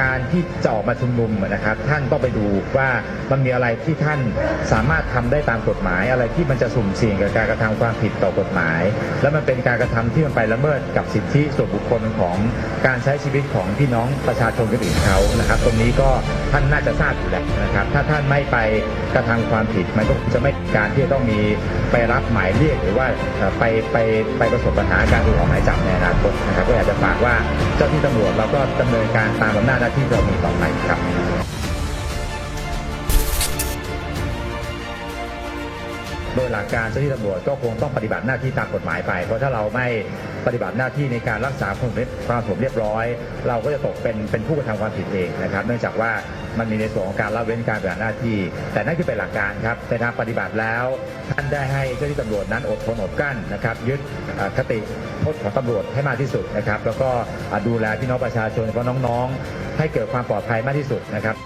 การที่จะออกมาชุมนุมนะครับ ท่านต้องไปดูว่ามันมีอะไรที่ท่านสามารถทำได้ตามกฎหมาย อะไรที่มันจะสุ่มเสี่ยงกับการกระทำความผิดต่อกฎหมาย และมันเป็นการกระทำที่มันไปละเมิดกับสิทธิส่วนบุคคลของการใช้ชีวิตของพี่น้องประชาชนคนอื่นเขานะครับ ตรงนี้ก็ท่านน่าจะทราบอยู่แล้วนะครับ ถ้าท่านไม่ไปกระทำความผิดมันก็จะไม่การที่จะต้องมีไปรับหมายเรียกหรือว่าไปไปไปประสบปัญหาการถูกออกหมายจับในอนาคตนะครับ ก็อยากจะฝากว่า เจ้าที่ตำรวจเราก็ดำเนินการตามอำนาจหน้าที่เรามีต่อไปครับโดยหลักการเจ้าที่ตำรวจก็คงต้องปฏิบัติหน้าที่ตามกฎหมายไป เพราะถ้าเราไม่ปฏิบัติหน้าที่ในการรักษาความสงบความสงบเรียบร้อย เราก็จะตกเป็นเป็นผู้กระทำความผิดเองนะครับ เนื่องจากว่ามันมีในส่วนของการละเว้นการปฏิบัติหน้าที่ แต่นั่นคือเป็นหลักการครับในทางปฏิบัติแล้ว ท่านได้ให้เจ้าหน้าที่ตำรวจนั้นอดทนอดกลั้นนะครับยึดคติพจน์ของตำรวจให้มากที่สุดนะครับ แล้วก็ดูแลพี่น้องประชาชนเพราะน้องๆ ให้เกิดความปลอดภัยมากที่สุดนะครับ